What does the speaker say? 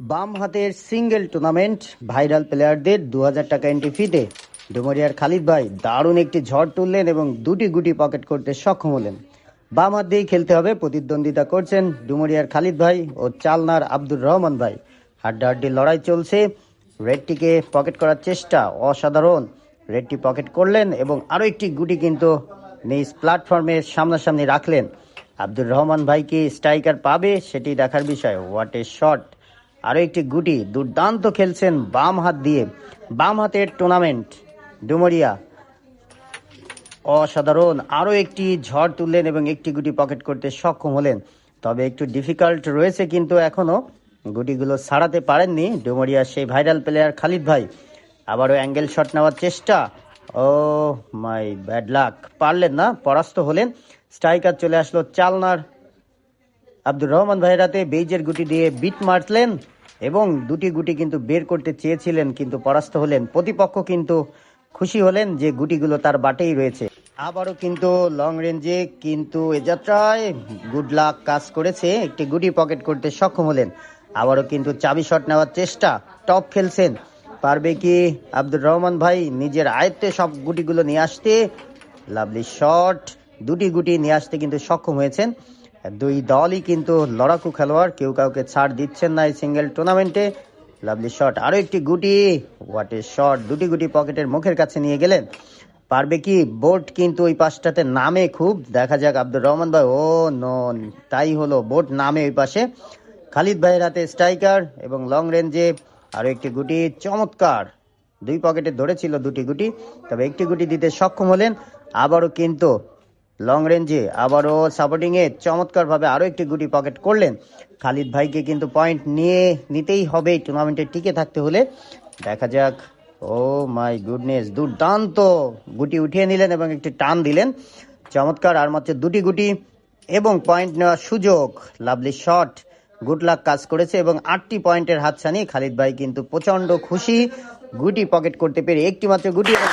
বাম হাতের single tournament viral প্লেয়ারদের দু হাজার টাকা এন্ট্রি ফিতে ডুমরিয়ার খালিদ ভাই দারুণ একটি ঝড় তুললেন এবং দুটি গুটি পকেট করতে সক্ষম হলেন। বাম হাত দিয়েই খেলতে হবে, প্রতিদ্বন্দ্বিতা করছেন ডুমরিয়ার খালিদ ভাই ও চালনার আব্দুর রহমান ভাই। হাড্ডাহাড্ডি লড়াই চলছে, রেডটিকে পকেট করার চেষ্টা অসাধারণ। রেডটি পকেট করলেন এবং আরও একটি গুটি কিন্তু নিজ প্ল্যাটফর্মের সামনাসামনি রাখলেন। আব্দুর রহমান ভাই কি স্ট্রাইকার পাবে সেটি দেখার বিষয়। হোয়াট এ শট আরও একটি গুটি দুর্দান্ত খেলছেন বাম হাত দিয়ে। বাম হাতের টুর্নামেন্ট ডুমরিয়া। অসাধারণ, আরও একটি ঝড় তুললেন এবং একটি গুটি পকেট করতে সক্ষম হলেন। তবে একটু ডিফিকাল্ট রয়েছে কিন্তু এখনও গুটিগুলো ছাড়াতে পারেননি ডুমরিয়া সেই ভাইরাল প্লেয়ার খালিদ ভাই। আবারও অ্যাঙ্গেল শট নেওয়ার চেষ্টা। ও মাই ব্যাড লাক পারলেন না, পরাস্ত হলেন। স্ট্রাইকার চলে আসলো চালনার। আব্দুর রহমান ভাইরাতে বেইজের গুটি দিয়ে বিট মারলেন। এবং দুটি গুটি কিন্তু বের করতে চেয়েছিলেন, কিন্তু পরাস্ত হলেন। প্রতিপক্ষ কিন্তু খুশি হলেন যে গুটিগুলো তার বাটেই রয়েছে। আবারও কিন্তু লং রেঞ্জে কিন্তু এ যাত্রায় গুড লাক কাজ করেছে। একটি গুটি পকেট করতে সক্ষম হলেন। আবারও কিন্তু চাবি শট নেওয়ার চেষ্টা টপ খেলছেন। পারবে কি আব্দুর রহমান ভাই নিজের আয়ত্তে সব গুটিগুলো নিয়ে আসতে? লাভলি শট দুটি গুটি নিয়ে আসতে কিন্তু সক্ষম হয়েছেন। দুই দলই কিন্তু লড়াকু খেলোয়াড়, কেউ কাউকে ছাড় দিচ্ছেন না এই সিঙ্গেল টুর্নামেন্টে। লাভলি শট আরও একটি গুটি। ওয়াটের শট দুটি গুটি পকেটের মুখের কাছে নিয়ে গেলেন। পারবে কি? বোট কিন্তু ওই পাশটাতে নামে খুব। দেখা যাক আব্দুর রহমান ভাই, ও নন তাই হলো, বোট নামে ওই পাশে। খালিদ ভাইয়ের হাতে স্ট্রাইকার এবং লং রেঞ্জে আরও একটি গুটি। চমৎকার। দুই পকেটে ধরেছিল দুটি গুটি, তবে একটি গুটি দিতে সক্ষম হলেন। আবারও কিন্তু লং রেঞ্জে আবারও সাপোর্টিং এ চমৎকার ভাবে একটি গুটি পকেট করলেন। খালিদ ভাইকে কিন্তু পয়েন্ট নিয়ে নিতেই হবে টুর্নামেন্টে টিকে থাকতে হলে। দেখা যাক। ও মাই গুডনেস, দুর্দান্ত গুটি উঠিয়ে নিলেন এবং একটি টান দিলেন। চমৎকার আর মাত্র দুটি গুটি এবং পয়েন্ট নেওয়ার সুযোগ। লাভলি শট, গুড লাক কাজ করেছে এবং আটটি পয়েন্টের হাতছানি। খালিদ ভাই কিন্তু প্রচণ্ড খুশি। গুটি পকেট করতে পেরে একটি মাত্র গুটি এবং